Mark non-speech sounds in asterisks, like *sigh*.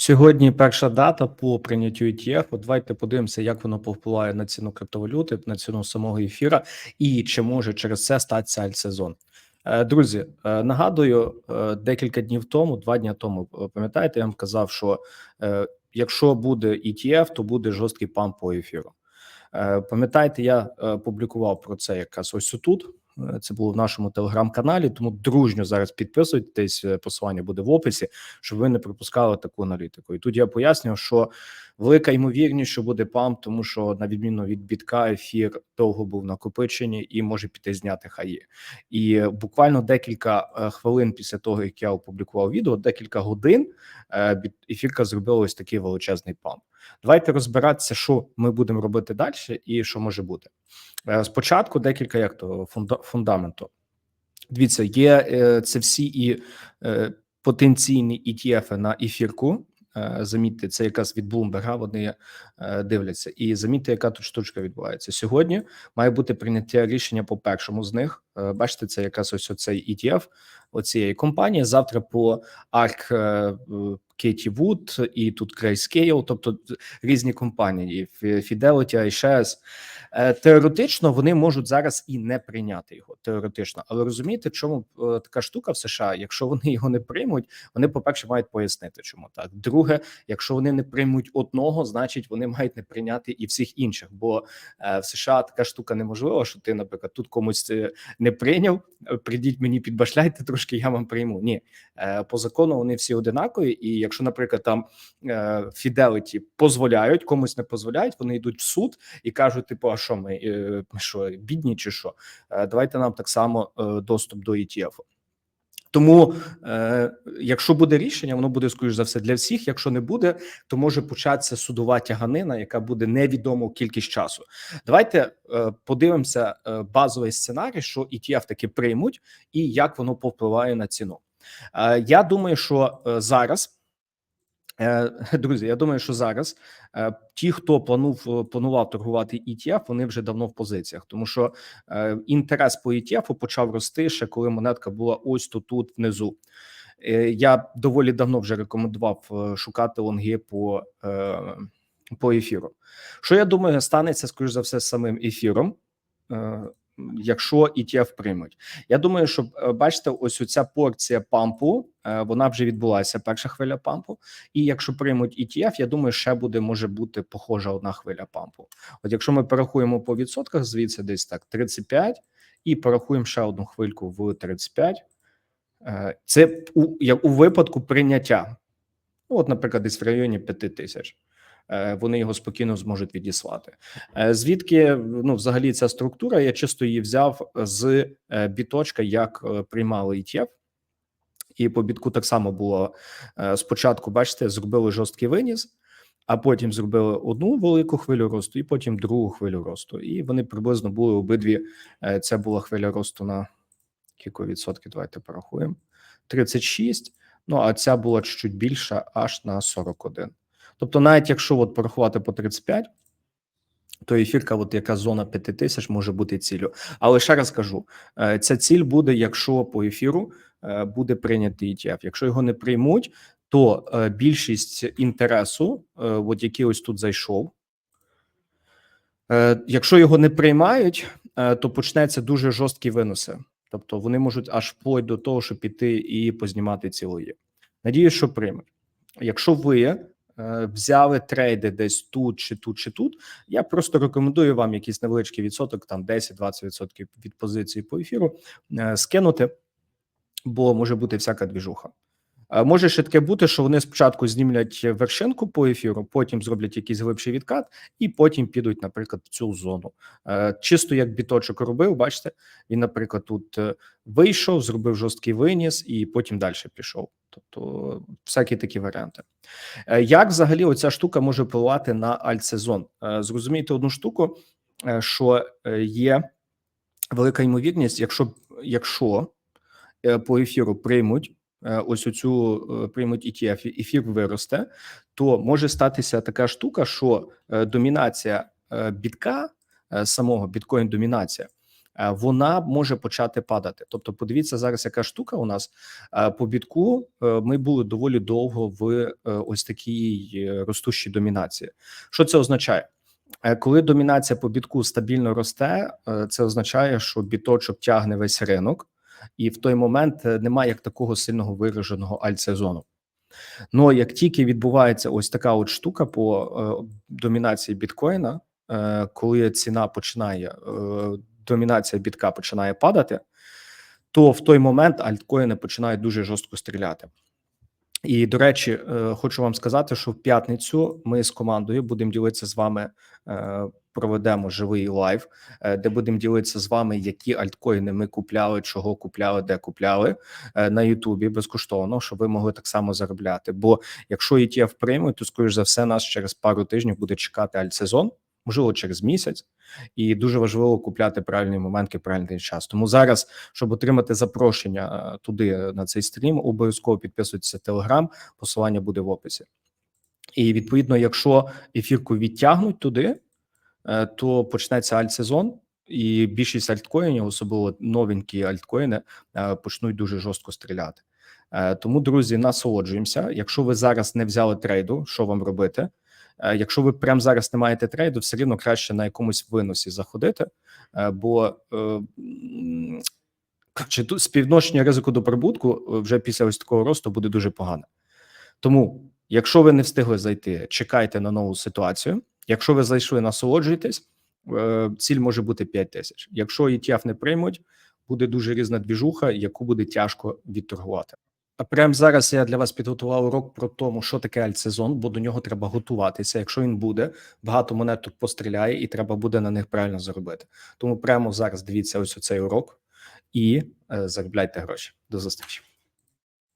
Сьогодні перша дата по прийняттю ETF. От давайте подивимося, як воно повпливає на ціну криптовалюти, на ціну самого ефіра, і чи може через це статися альтсезон. Друзі, е, нагадую, е, декілька днів тому, два дні тому, е, пам'ятаєте, я вам казав, що якщо буде ETF, то буде жорсткий памп по ефіру. Пам'ятаєте, я публікував про це якраз ось тут. Це було в нашому телеграм-каналі. Тому дружньо зараз підписуйтесь. е, Посилання буде в описі, щоб ви не пропускали таку аналітику. І тут я пояснював, що велика ймовірність, що буде памп, тому що на відміну від бітка, ефір довго був накопичені і може піти зняти хаї. І е, буквально декілька е, хвилин після того, як я опублікував відео, декілька годин е, ефірка зробила ось такий величезний памп. Давайте розбиратися, що ми будемо робити далі, і що може бути. Спочатку декілька як то фунда- фундаменту. Дивіться, є це всі і потенційні ETF на ефірку. Е, Замітьте, це якраз від Блумберга. вони е, дивляться. І замітьте, яка тут штучка відбувається. Сьогодні має бути прийняття рішення по першому з них. Е, Бачите, це якраз ось оцей ETF оцієї компанії. Завтра по ARK Кеті Вуд і тут Grayscale, тобто різні компанії, Fidelity, iShares. Е, Теоретично вони можуть зараз і не прийняти його. Теоретично, але розумієте, чому е, така штука в США? Якщо вони *laughs* його не приймуть, вони, по-перше, мають пояснити, чому так. Друге, якщо вони не приймуть одного, значить вони мають не прийняти і всіх інших. Бо е, в США така штука неможлива, що ти, наприклад, тут комусь не прийняв. Прийдіть мені підбашляйте трошки, я вам прийму. Ні, по закону вони всі одинакові. І якщо, наприклад, там е, Fidelity дозволяють, комусь не дозволяють, вони йдуть в суд і кажуть: типу, а що ми, е, що, бідні чи що? Е, Давайте нам так само доступ до ETF. Тому, якщо буде рішення, воно буде скоріш за все для всіх. Якщо не буде, то може початися судова тяганина, яка буде невідому кількість часу. Давайте подивимося базовий сценарій, що ETF таки приймуть, і як воно повпливає на ціну. Я думаю, що зараз. Е, *laughs* Друзі, я думаю, що зараз е, ті, хто планув планував торгувати ETF, вони вже давно в позиціях, тому що е, інтерес по ETF почав рости ще коли монетка була ось тут, тут внизу. Я доволі давно вже рекомендував шукати лонги по, по ефіру. Що я думаю, станеться скоріш за все з самим ефіром. Якщо ETF приймуть, я думаю, що е, бачите, ось оця порція пампу, е, вона вже відбулася. Перша хвиля пампу. І якщо приймуть ETF, я думаю, ще буде може бути похожа одна хвиля пампу. От якщо ми порахуємо по відсотках, звідси десь так 35, і порахуємо ще одну хвильку в 35, е, це у, як у випадку прийняття. Ну, От, наприклад, десь в районі 5 тисяч. Е, Вони його спокійно зможуть відіслати. Е, Звідки ну взагалі ця структура? Я чисто її взяв з е, біточка, як приймали ETF. І по бітку так само було спочатку. Бачите, зробили жорсткий виніс, а потім зробили одну велику хвилю росту, і потім другу хвилю росту. І вони приблизно були обидві. Це була хвиля росту на кілька відсотків. Давайте порахуємо: 36, Ну а ця була чуть більша, аж на 41. Тобто, навіть якщо от порахувати по 35, то ефірка, от яка зона 5000 може бути ціллю. Але ще раз кажу: е, ця ціль буде, якщо по ефіру е, буде прийнятий ETF. Якщо його не приймуть, то е, більшість інтересу, от який ось тут зайшов, якщо його не приймають, то почнеться дуже жорсткі виноси. Тобто вони можуть аж вплоть до того, щоб піти і познімати цілої. Надіюсь, що приймуть. Якщо ви взяли трейди десь тут чи тут, чи тут, я просто рекомендую вам якийсь невеличкий відсоток, там 10-20% від позиції по ефіру е, скинути, бо може бути всяка двіжуха. Е, Може ще таке бути, що вони спочатку знімлять вершинку по ефіру, потім зроблять якийсь глибший відкат, і потім підуть, наприклад, в цю зону. Е, Чисто як біточок робив, бачите, він, наприклад, тут е, вийшов, зробив жорсткий виніс і потім далі пішов. Тобто, всякі такі варіанти. Як взагалі оця штука може впливати на альтсезон? Зрозумійте одну штуку, що є велика ймовірність, якщо, якщо по ефіру приймуть ось оцю е, приймуть ETF, ефір виросте, то може статися така штука, що е, домінація е, бітка, е, самого біткоін домінація е, вона може почати падати. Тобто, подивіться зараз, яка штука у нас Е, по бітку. е, Ми були доволі довго в е, ось такій е, ростущій домінації. Що це означає? Е, Коли домінація по бітку стабільно росте, е, це означає, що біточок тягне весь ринок, і в той момент е, немає як такого сильного вираженого альтсезону. Ну як тільки відбувається ось така от штука по е, домінації біткоїна, е, коли ціна починає, домінація бітка починає падати, то в той момент альткоїни починають дуже жорстко стріляти. І до речі, хочу вам сказати, що в п'ятницю ми з командою будемо ділитися з вами. Проведемо живий лайв, е, де будемо ділитися з вами, які альткоїни ми купляли, чого купляли, де купляли е, на Ютубі безкоштовно, щоб ви могли так само заробляти. Бо якщо ETF приймуть, то скоріш за все нас через пару тижнів буде чекати альтсезон, можливо, через місяць, і дуже важливо купляти правильні моменти, правильний час. Тому зараз, щоб отримати запрошення е, туди на цей стрім, обов'язково підписуйтесь в Телеграм. Посилання буде в описі. І відповідно, якщо ефірку відтягнуть туди, то почнеться альтсезон, і більшість альткоїнів, особливо новенькі альткоїни, е, почнуть дуже жорстко стріляти. Е, Тому, друзі, насолоджуємося. Якщо ви зараз не взяли трейду, що вам робити? Е, Якщо ви прямо зараз не маєте трейду, все рівно краще на якомусь виносі заходити, е, бо е, м, тут співвідношення ризику до прибутку е, вже після ось такого росту буде дуже погане. Тому, якщо ви не встигли зайти, чекайте на нову ситуацію. Якщо ви зайшли, насолоджуйтесь, е, ціль може бути 5 тисяч. Якщо ETF не приймуть, буде дуже різна двіжуха, яку буде тяжко відторгувати. А прямо зараз я для вас підготував урок про тому, що таке альтсезон, бо до нього треба готуватися. Якщо він буде, багато монеток постріляє, і треба буде на них правильно заробити. Тому прямо зараз дивіться ось цей урок і е, заробляйте гроші. До зустрічі.